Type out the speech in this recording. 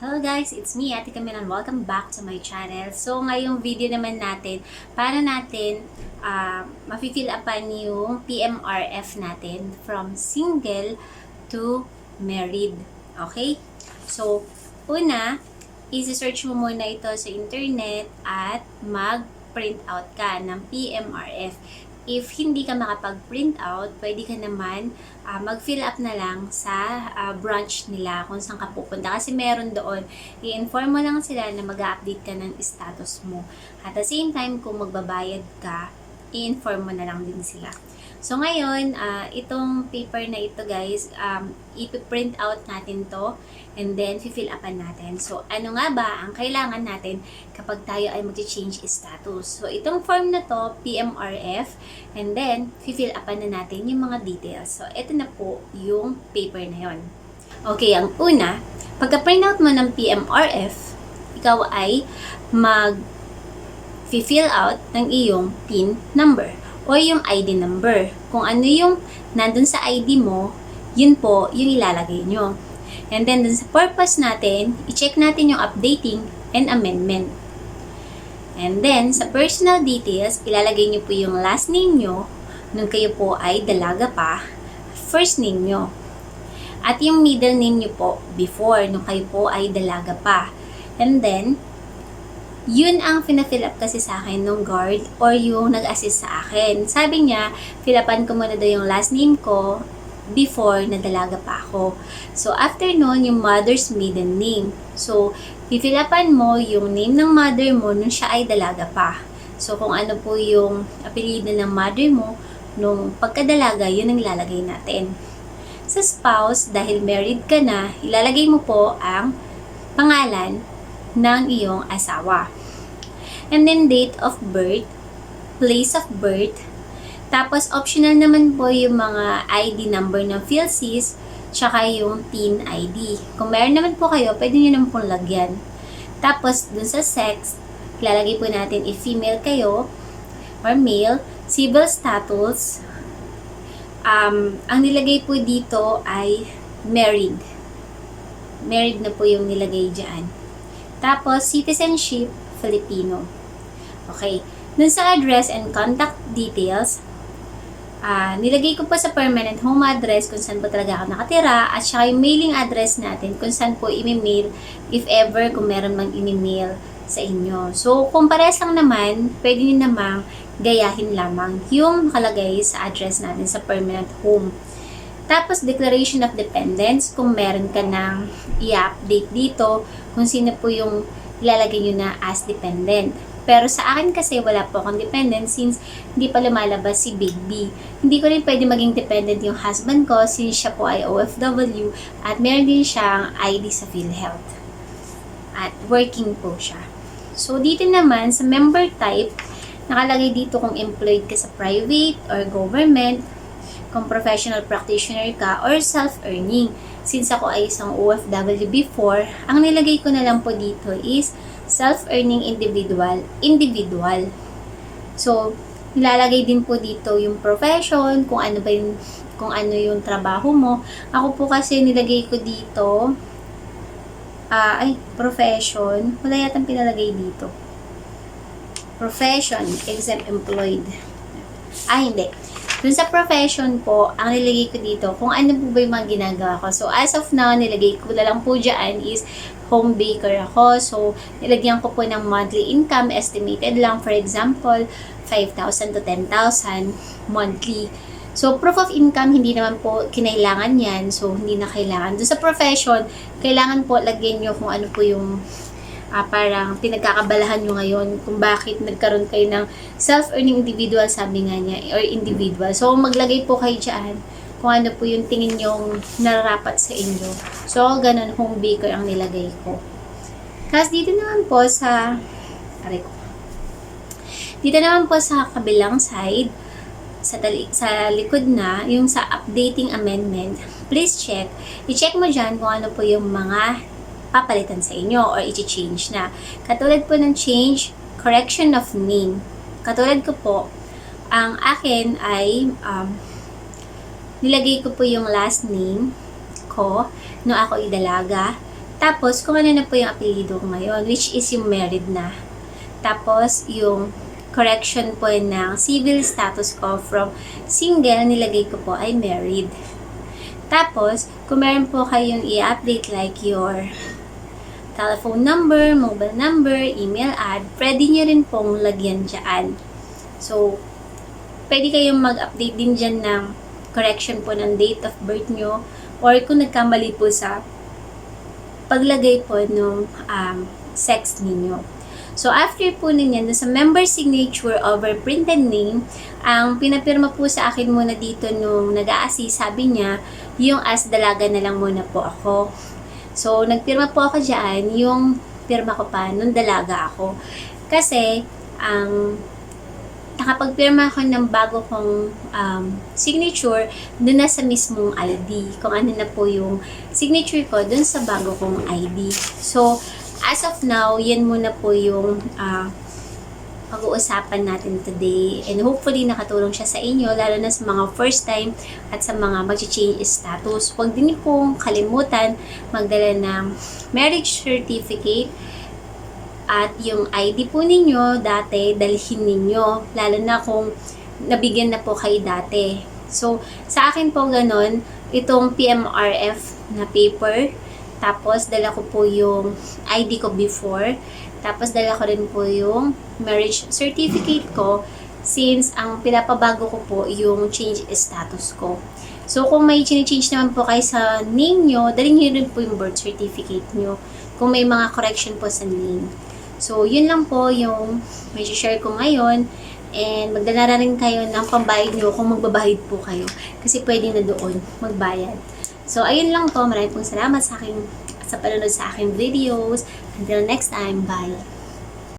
Hello guys, it's me, Ate Camille, and welcome back to my channel. So, ngayong video naman natin, para natin uh, mafe-fill upan yung PMRF natin from single to married. Okay? So, una, isi-search mo muna ito sa internet at mag-print out ka ng PMRF. If hindi ka makapag-print out, pwede ka naman ah, mag-fill up na lang sa ah, branch nila kung saan ka pupunta. Kasi meron doon, i-inform mo lang sila na mag-update ka ng status mo. At the same time, kung magbabayad ka, i-inform mo na lang din sila. So ngayon, ah, itong paper na ito guys, um, ipiprint out natin to and then fill upan natin. So ano nga ba ang kailangan natin kapag tayo ay mag-change status? So itong form na to, PMRF, and then fill upan na natin yung mga details. So ito na po yung paper na yon. Okay, ang una, pagka-print out mo ng PMRF, ikaw ay mag fill out ng iyong PIN number o yung ID number. Kung ano yung nandun sa ID mo, yun po yung ilalagay nyo. And then, dun sa purpose natin, i-check natin yung updating and amendment. And then, sa personal details, ilalagay nyo po yung last name nyo nung kayo po ay dalaga pa, first name nyo. At yung middle name nyo po before nung kayo po ay dalaga pa. And then, yun ang pina-fill up kasi sa akin nung guard or yung nag-assist sa akin. Sabi niya, fill upan ko muna daw yung last name ko before na dalaga pa ako. So, after nun, yung mother's maiden name. So, fill mo yung name ng mother mo nung siya ay dalaga pa. So, kung ano po yung apelido ng mother mo nung pagkadalaga, yun ang ilalagay natin. Sa spouse, dahil married ka na, ilalagay mo po ang pangalan ng iyong asawa. And then date of birth, place of birth, tapos optional naman po yung mga ID number ng PhilSys, tsaka yung TIN ID. Kung meron naman po kayo, pwede nyo naman pong lagyan. Tapos dun sa sex, ilalagay po natin if female kayo or male, civil status, um, ang nilagay po dito ay married. Married na po yung nilagay dyan. Tapos, citizenship, Filipino. Okay. Dun sa address and contact details, ah nilagay ko po sa permanent home address kung saan po talaga ako nakatira at saka yung mailing address natin kung saan po i-mail if ever kung meron mang i-mail sa inyo. So, kung pares lang naman, pwede nyo namang gayahin lamang yung nakalagay sa address natin sa permanent home. Tapos, declaration of dependence, kung meron ka nang i-update dito, kung sino po yung ilalagay nyo na as dependent. Pero sa akin kasi wala po akong dependent since hindi pa lumalabas si Big B. Hindi ko rin pwede maging dependent yung husband ko since siya po ay OFW at meron din siyang ID sa PhilHealth. At working po siya. So dito naman sa member type, nakalagay dito kung employed ka sa private or government, kung professional practitioner ka or self-earning. Since ako ay isang OFW before, ang nilagay ko na lang po dito is self-earning individual, individual. So, nilalagay din po dito yung profession, kung ano ba yung, kung ano yung trabaho mo. Ako po kasi nilagay ko dito, ah, ay, profession. Wala yatang pinalagay dito. Profession, exempt employed. Ah, hindi. Dun sa profession po, ang nilagay ko dito, kung ano po ba yung mga ginagawa ko. So, as of now, nilagay ko na lang po dyan is home baker ako. So, nilagyan ko po ng monthly income, estimated lang, for example, 5,000 to 10,000 monthly. So, proof of income, hindi naman po kinailangan yan. So, hindi na kailangan. Doon sa profession, kailangan po lagyan nyo kung ano po yung ah, parang pinagkakabalahan nyo ngayon kung bakit nagkaroon kayo ng self-earning individual, sabi nga niya, or individual. So, maglagay po kayo dyan kung ano po yung tingin nyong nararapat sa inyo. So, ganun, home baker ang nilagay ko. Tapos, dito naman po sa, aray ko, dito naman po sa kabilang side, sa, tali, sa likod na, yung sa updating amendment, please check. I-check mo dyan kung ano po yung mga papalitan sa inyo or i-change na. Katulad po ng change, correction of name. Katulad ko po, ang akin ay um, nilagay ko po yung last name ko no ako idalaga. Tapos, kung ano na po yung apelido ko ngayon, which is yung married na. Tapos, yung correction po ng civil status ko from single, nilagay ko po ay married. Tapos, kung meron po kayong i-update like your telephone number, mobile number, email ad, pwede nyo rin pong lagyan dyan. So, pwede kayong mag-update din dyan ng correction po ng date of birth nyo or kung nagkamali po sa paglagay po ng um, sex ninyo. So, after po ninyan, sa member signature over printed name, ang pinapirma po sa akin muna dito nung nag assist sabi niya, yung as dalaga na lang muna po ako. So, nagpirma po ako dyan, yung pirma ko pa, nung dalaga ako. Kasi, ang nakapagpirma ako ng bago kong um, signature doon na sa mismong ID. Kung ano na po yung signature ko doon sa bago kong ID. So, as of now, yan muna po yung ah, pag-uusapan natin today. And hopefully, nakatulong siya sa inyo, lalo na sa mga first time at sa mga mag-change status. Huwag din pong kalimutan magdala ng marriage certificate at yung ID po ninyo, dati, dalhin ninyo. Lalo na kung nabigyan na po kayo dati. So, sa akin po ganun, itong PMRF na paper, tapos dala ko po yung ID ko before, tapos dala ko rin po yung marriage certificate ko since ang pinapabago ko po yung change status ko. So, kung may change naman po kayo sa name nyo, dalhin nyo rin po yung birth certificate nyo kung may mga correction po sa name. So, yun lang po yung may share ko ngayon. And magdala rin kayo ng pambayad nyo kung magbabayad po kayo. Kasi pwede na doon magbayad. So, ayun lang po. Maraming pong salamat sa akin sa panonood sa aking videos. Until next time, bye!